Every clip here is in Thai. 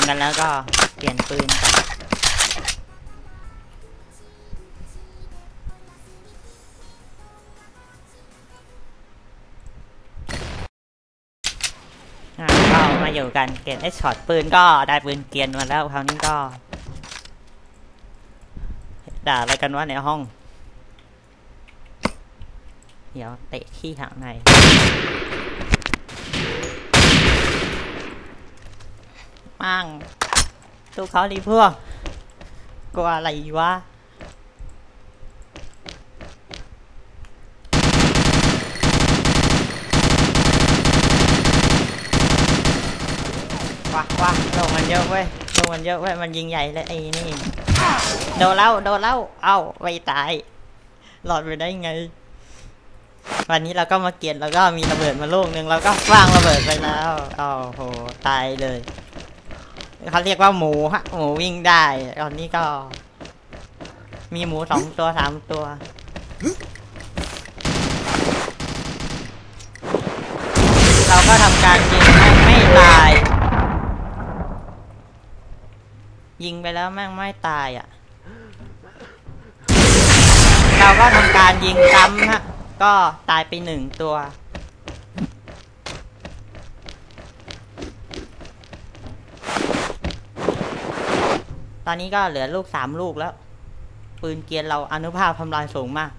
มกันแล้วก็เปลี่ยนปืนกันก็มาอยู่กันเกมไอ้ช็อตปืนก็ได้ปืนเกียนมาแล้วคราวนี้ก็ ด่าอะไรกันวะในห้อง เดี๋ยวเตะขี้หางใน มั่งตู้เขาดีพวกกลัวอะไรวะว้าว้าลงมันเยอะเว้ยลงมันเยอะเว้ย มันยิงใหญ่เลยไอ้นี่ โดนแล้วโดนแล้วเอ้าไม่ตาย หลอดไปได้ไง วันนี้เราก็มาเกียนแล้วก็มีระเบิดมาลูกหนึ่งแล้วก็วางระเบิดไปแล้วโอ้โห ตายเลย เขาเรียกว่าหมูฮะหมูวิ่งได้ ตอนนี้ก็ มีหมูสองตัวสามตัวเราก็ทำการยิงแม่งไม่ตาย ยิงไปแล้วแม่งไม่ตายอะ เราก็ทำการยิงซ้ำฮะ ก็ตายไปหนึ่งตัว ตอนนี้ก็เหลือลูกสามลูกแล้ว ปืนเกียร์เราอนุภาพทำลายสูงมาก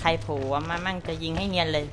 ใครโผล่มามั่งจะยิงให้เนียนเลย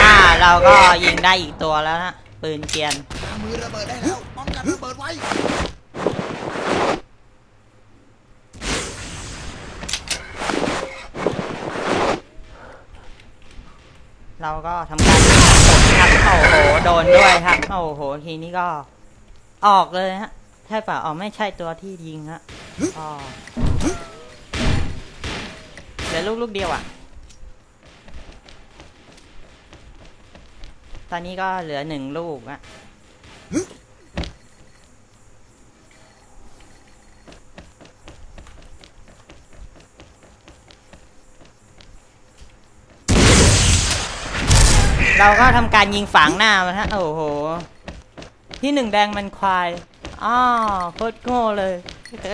อ่าเราก็ยิงได้อีกตัวแล้วนะ ปืนเกียร์หามือระเบิดได้แล้ว เบิดไว้เราก็ทำการครับโอ้โหโดนด้วยครับโอ้โหทีนี้ก็ ออกเลยฮะใช่ป่ะอ๋อไม่ใช่ตัวที่ยิงฮะอ๋อเหลือลูกลูกเดียวอะ ตอนนี้ก็เหลือหนึ่งลูกอะ เราก็ทำการยิงฝังหน้ามันฮะ โอ้โห ที่หนึ่งแดงมันควายอ้อโคตรโง่เลย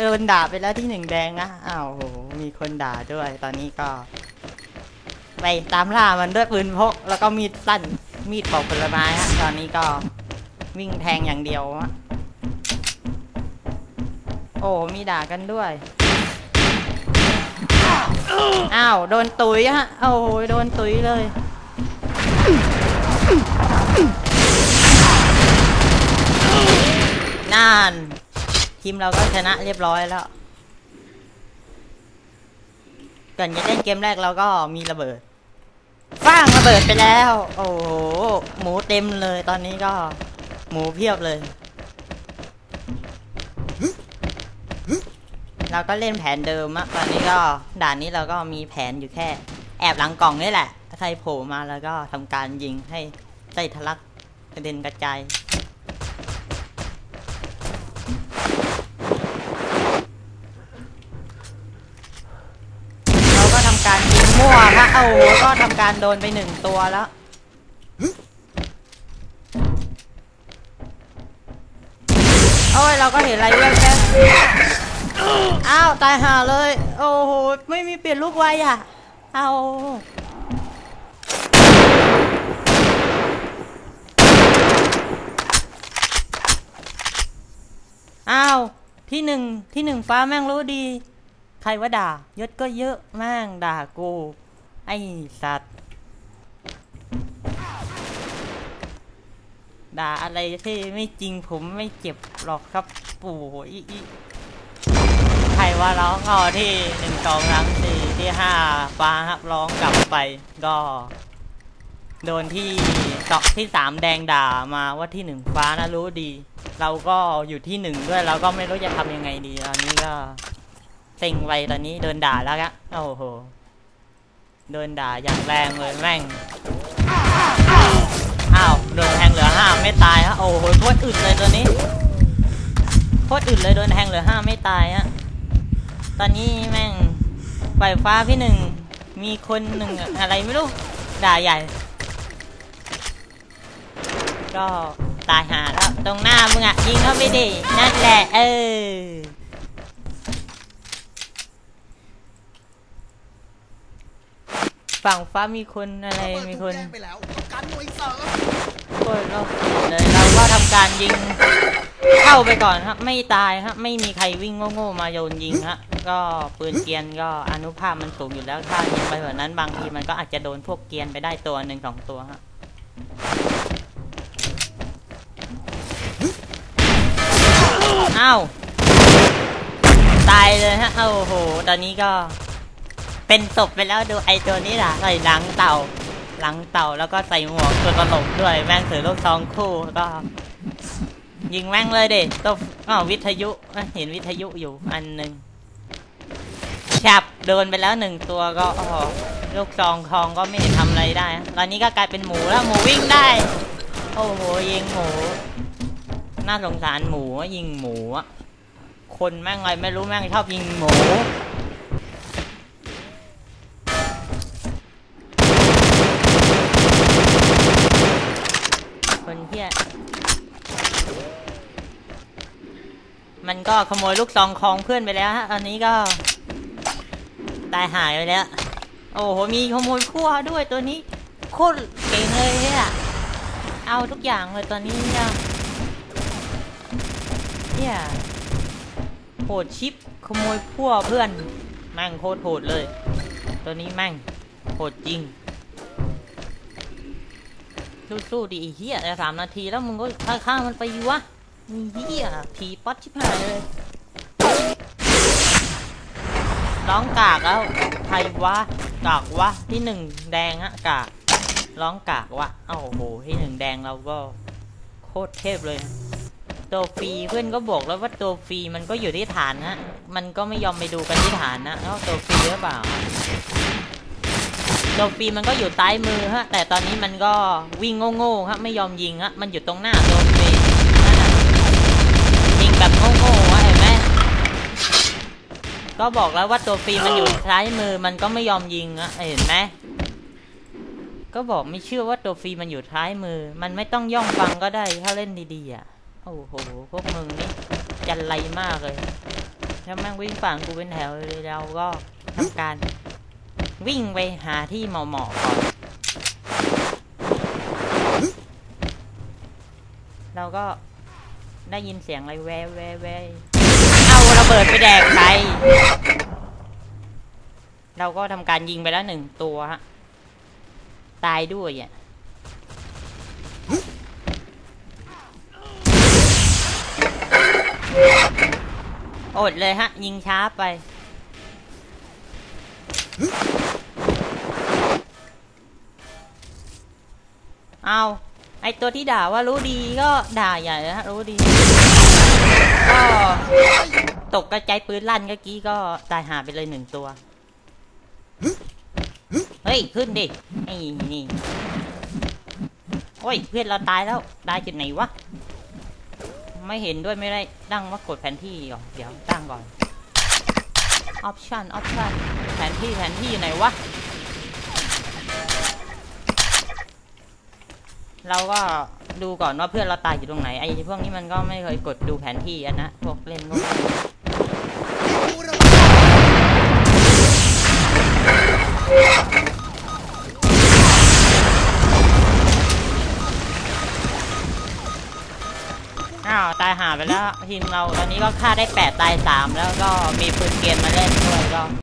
โดนด่าไปแล้วที่หนึ่งแดงนะอ้าวโห มีคนด่าด้วย ตอนนี้ก็ ไปตามล่ามันด้วยปืนพก แล้วก็มีดสั้น มีดปอกผลไม้ฮะ ตอนนี้ก็วิ่งแทงอย่างเดียวฮะโอ้ มีด่ากันด้วย อ้าว โดนตุ๋ยฮะ โอ้โห โดนตุ๋ยเลย น่านทีมเราก็ชนะเรียบร้อยแล้วก่อนจะเล่นเกมแรกเราก็มีระเบิดฟ้างระเบิดไปแล้ว โอ้โหหมูเต็มเลยตอนนี้ก็ หมูเพียบเลย เราก็เล่นแผนเดิมอะตอนนี้ก็ ด่านนี้เราก็มีแผนอยู่แค่ แอบหลังกล่องนี่แหละใครโผล่มาแล้วก็ทำการยิงให้ไส้ทะลักกระเด็นกระจาย เราก็ทำการยิงมั่วฮะ โอ้โหก็ทำการโดนไปหนึ่งตัวแล้ว โอ้ย เราก็เห็นไรแว๊บๆอ้าว ตายห่าเลย โอ้โห ไม่มีเปลี่ยนลูกไวอะ เอาอ้าวที่หนึ่งที่หนึ่งฟ้าแม่งรู้ดี ใครว่าด่ายศก็เยอะแม่งด่ากู ไอ้สัตว์ด่าอะไรที่ไม่จริงผมไม่เจ็บหรอกครับปู่อีอีใครว่าร้องก็ที่หนึ่งสองสามสี่ที่ห้าฟ้าครับร้องกลับไปก็โดนที่เกที่สามแดงด่ามาว่าที่หนึ่งฟ้านะรู้ดี เราก็อยู่ที่หนึ่งด้วยเราก็ไม่รู้จะทำยังไงดีตอนนี้ก็เซ็งไปตอนนี้โดนด่าแล้วกะโอ้โห โดนด่าอย่างแรงเลยแม่ง อ้าวโดนแทงเหลือห้าไม่ตายฮะ โอ้โหโคตรอึดเลยตัวนี้ โคตรอึดเลยโดนแทงเหลือห้าไม่ตายฮะ ตอนนี้แม่งไฟฟ้าพี่หนึ่ง มีคนหนึ่งอะไรไม่รู้ ด่าใหญ่ ก็ตายหาแล้ว ตรงหน้ามึงอะยิงเข้าไปดิ นั่นแหละ เออ ฝั่งฟ้ามีคนอะไรมีคนไปแล้วการหน่วยเสริมโอ้ยเราเลยเราก็ทำการยิงเข้าไปก่อนครับไม่ตายครับไม่มีใครวิ่งโง่ๆมาโยนยิงฮะก็ปืนเกียนก็อนุภาพมันสูงอยู่แล้วถ้ายิงไปแบบนั้นบางทีมันก็อาจจะโดนพวกเกียนไปได้ตัวหนึ่งสองตัวฮะอ้าวตายเลยฮะโอ้โหตอนนี้ก็ เป็นศพไปแล้วดูไอตัวนี้ล่ะใส่หลังเต่า หลังเต่าแล้วก็ใส่หมวกตัวตลกด้วยแม่งถือลูกซองคู่ก็ ยิงแม่งเลยเด็ตัวอ๋อวิทยุเห็นวิทยุอยู่อันหนึ่งฉับโดนไปแล้วหนึ่งตัวก็อ๋อลูกซองทองก็ไม่ได้ทำอะไรได้ ตอนนี้ก็กลายเป็นหมูแล้วหมูวิ่งได้ โอ้โหยิงหมู น่าสงสารหมูยิงหมูอะคนแม่งอะไรไม่รู้แม่งชอบยิงหมู คนเที่ย มันก็ขโมยลูกซองของเพื่อนไปแล้วฮะอันนี้ก็ ตายหายไปแล้ว โอ้โห มีขโมยขั้วด้วยตัวนี้โคตรเก่งเลยเนี่ยเอาทุกอย่างเลยตอนนี้เนี่ยเนี่ยโหดชิปขโมยขั้วเพื่อน แม่งโคตรโหดเลย ตัวนี้แม่งโหดจริงสู้ๆดิเฮียสามนาทีแล้วมึงก็ฆ่ามันไปวะ เฮียผีป๊อตชิบหายเลย ร้องกากแล้วใครวะ กากวะ ที่หนึ่งแดงฮะกาก ร้องกากวะเอ้าโอ้โห ที่หนึ่งแดงเราก็ โคตรเทพเลย ตัวฟรีเพื่อนก็บอกแล้วว่าตัวฟรีมันก็อยู่ที่ฐานฮะมันก็ไม่ยอมไปดูกันที่ฐานนะแล้วตัวฟรีหรือเปล่าตัวฟรีมันก็อยู่ซ้ายมือฮะ แต่ตอนนี้มันก็วิ่งโง่ๆฮะไม่ยอมยิงฮะ มันอยู่ตรงหน้าตัวฟรีนั่นน่ะยิงแบบโง่ๆฮะเห็นไหม ก็บอกแล้วว่าตัวฟรีมันอยู่ซ้ายมือมันก็ไม่ยอมยิงฮะเห็นไหมก็บอกไม่เชื่อว่าตัวฟรีมันอยู่ท้ายมือ มันไม่ต้องย่องฟังก็ได้ถ้าเล่นดีๆอะโอ้โหพวกมึงนี่จันไรมากเลยแล้วแม่งวิ่งฝั่งกูเป็นแถวเราก็ทำการ วิ่งไปหาที่เหมาะๆก่อนเราก็ได้ยินเสียงอะไรแววแววแว บิดไปแดกใคร เราก็ทำการยิงไปแล้วหนึ่งตัวฮะ ตายด้วยอะอดเลยฮะ ยิงช้าไปเอาไอตัวที่ด่าว่ารู้ดีก็ด่าใหญ่นะฮะรู้ดีก็ ตกกระจายปืนลั่นเมื่อกี้ก็ตายหาไปเลยหนึ่งตัว เฮ้ย ขึ้นดิ นี่นี่โอ้ย เพื่อนเราตายแล้ว ตายจุดไหนวะ ไม่เห็นด้วยไม่ได้ตั้งว่ากดแผนที่ก่อเดี๋ยวตั้งก่อนออปชันออปชันแผนที่แผนที่อยู่ไหนวะ เราก็ดูก่อนว่าเพื่อนเราตายอยู่ตรงไหนไอ้พวกนี้มันก็ไม่เคยกดดูแผนที่อะนะ พวกเล่นพวก ทีมเราตอนนี้ก็ฆ่าได้แปดตายสามแล้วก็มีปืนเกรียนมาเล่นด้วยก็